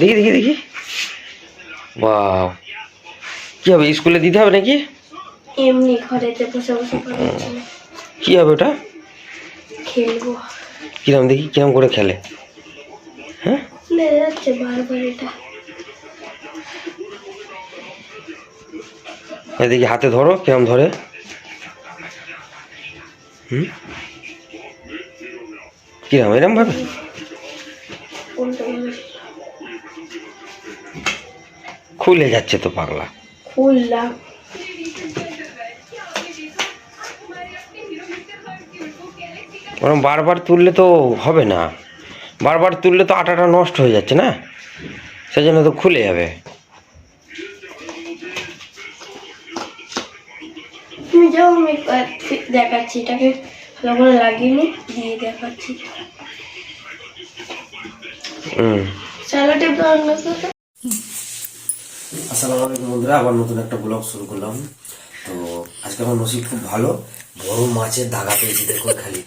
দেখি দেখি দেখি। বাও কি হবে স্কুলে দিতে হবে নাকি? এমনি ঘরেতে বসে বসে কি হবে ওটা? খেলব। কিরম দেখি কিরম করে খেলে? হ্যাঁ? যাচ্ছে বারবার এটা। হাতে ধরো কিরম ধরে। হুম? কিরম এরম ভাবে। খুলে যাচ্ছে তো পাগলা। খুললাম। ওরম বারবার তুললে তো হবে না। বারবার তুললে তো আটাটা নষ্ট হয়ে যাচ্ছে না? সেই জন্য তো খুলে যাবে। দেখাচ্ছি এটাকে ভালো করে লাগিয়ে নি দিয়ে দেখাচ্ছি। আসসালামু আলাইকুম বন্ধুরা আবার নতুন একটা ব্লগ শুরু করলাম। তো আজকে আমার নসিব খুব ভালো বড় মাছের দাগা পেয়েছি দেখুন খালি।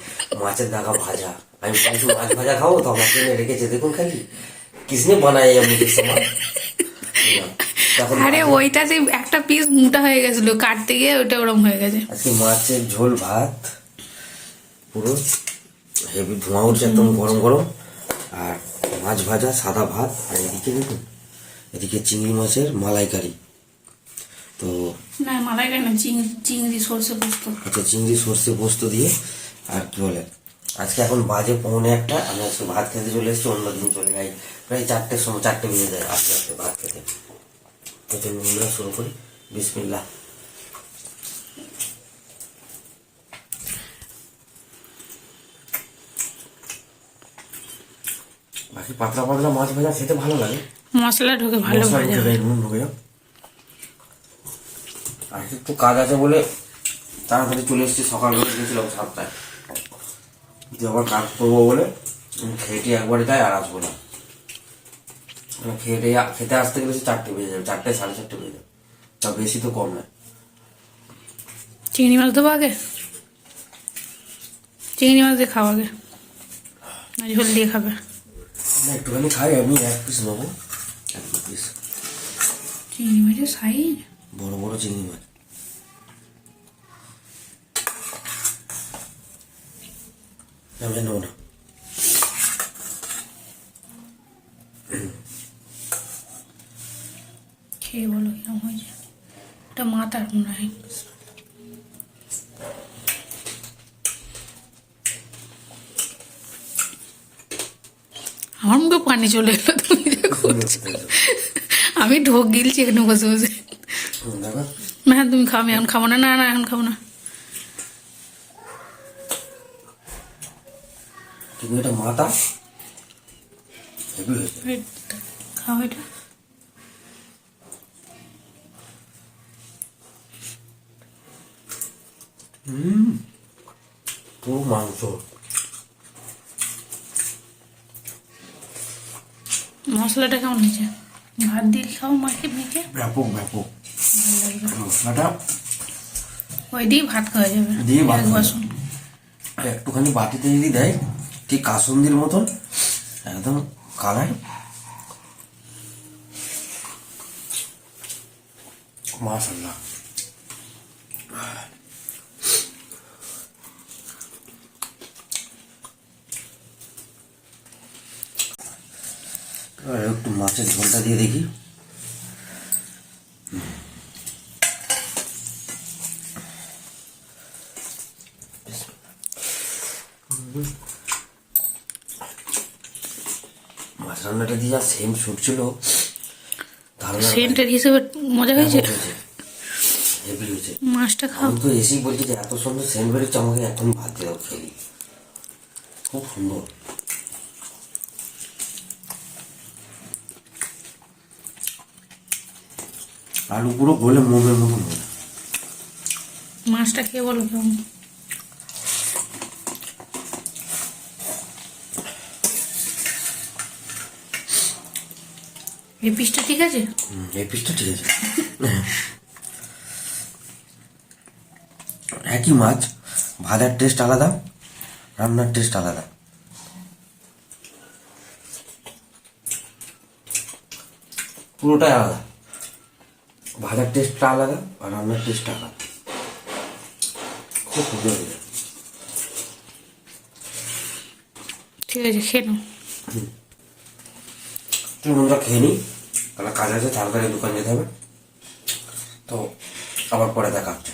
মাছের দাগা ভাজা। আমি বলছি মাছ ভাজা খাব তো আমার জন্য রেখেছে দেখুন খালি। কিসনে বানাই আমি তখন আরে ওইটা যে একটা পিস মোটা হয়ে গেছিল কাটতে গিয়ে ওটা ওরম হয়ে গেছে। আজকে মাছের ঝোল ভাত পুরো হেভি ধোঁয়া উঠছে একদম গরম গরম। আর মাছ ভাজা সাদা ভাত আর এদিকে দেখুন এদিকে চিংড়ি মাছের মালাইকারি। তো না চিংড়ি চিংড়ি সর্ষে পোস্ত। আচ্ছা চিংড়ি সর্ষে পোস্ত দিয়ে আর কি বলে আজকে এখন বাজে পৌনে একটা আমি আজকে ভাত খেতে চলে এসেছি অন্যদিন চলে যাই। প্রায় চারটের সময় চারটে বেজে যায় আস্তে আস্তে ভাত খেতে। তো চলুন আমরা শুরু করি। বিসমিল্লাহ। বাকি পাতলা পাতলা মাছ ভাজা? খেতে ভালো লাগে। মশলা ঢোকে ভালো মশলা যায়, নুন ঢুকে। আর একটু কাজ আছে বলে তাড়াতাড়ি চলে এসেছি সকালবেলা গেছিলাম সাতটায়। দিয়ে আবার কাজ করব বলে খেটে একবারে যাই আর আসব না। মানে খেটে খেতে আসতে গেলে চারটে বেজে যাবে চারটে সাড়ে চারটে বেজে যাবে। তা বেশি তো কম নয়। চিংড়ি মাছ দেবো আগে? চিংড়ি মাছ দিয়ে খাওয়া আগে। ঝোল দিয়ে খাবে। না একটুখানি খাই আমি এক পিস নেব। এক পিস চিংড়ি মাছের সাইজ? বড় বড় চিংড়ি মাছ। আমি নেব না। খেয়ে বলো কিরম হয়েছে। ওটা মাথার মনে হয়। আমার মুখে পানি চলে এলো তুমি যে করছ। আমি ঢোক গিলছি এখানে বসে বসে হুম, দেখো না তুমি খাও আমি এখন খাব না না না এখন খাব না কিন্তু এটা মাথা হেভি হয়েছে এই, খাও এটা পুরো মাংস মশলাটা কেমন হয়েছে? ভাত দিয়ে খাও মাকে মেখে ব্যাপক ব্যাপক। মশলাটা ওই দিয়ে ভাত খাওয়া যাবে। দিয়ে ভাত বাসন একটুখানি বাটিতে যদি দেয় ঠিক কাসুন্দির মতন একদম কালার। মাশাল্লাহ এবার একটু মাছের ঝোলটা দিয়ে দেখি। মাছ রান্নাটা দিয়ে যা সেম শুট ছিল সেন্টের হিসেবে মজা হয়েছে? মাছটা খাও। তো এসেই বলছি যে এত সুন্দর সেন্ট বেরোচ্ছে আমাকে এখন ভাত দিয়ে দাও খেলি খুব সুন্দর। আলু পুরো গলে মোমের মতন মাছটা খেয়ে বলো কেমন? এই পিসটা ঠিক আছে? এই পিসটা ঠিক আছে। একই মাছ ভাজার টেস্ট আলাদা রান্নার টেস্ট আলাদা। পুরোটাই আলাদা। ভাজার টেস্টটা আলাদা আর রান্নার টেস্টটা আলাদা। খুব সুন্দর হয়ে ঠিক আছে খেয়ে নাও। বন্ধুরা খেয়ে নিই। তাহলে কাজ আছে তাড়াতাড়ি দোকান যেতে হবে। তো আবার পরে দেখা হচ্ছে।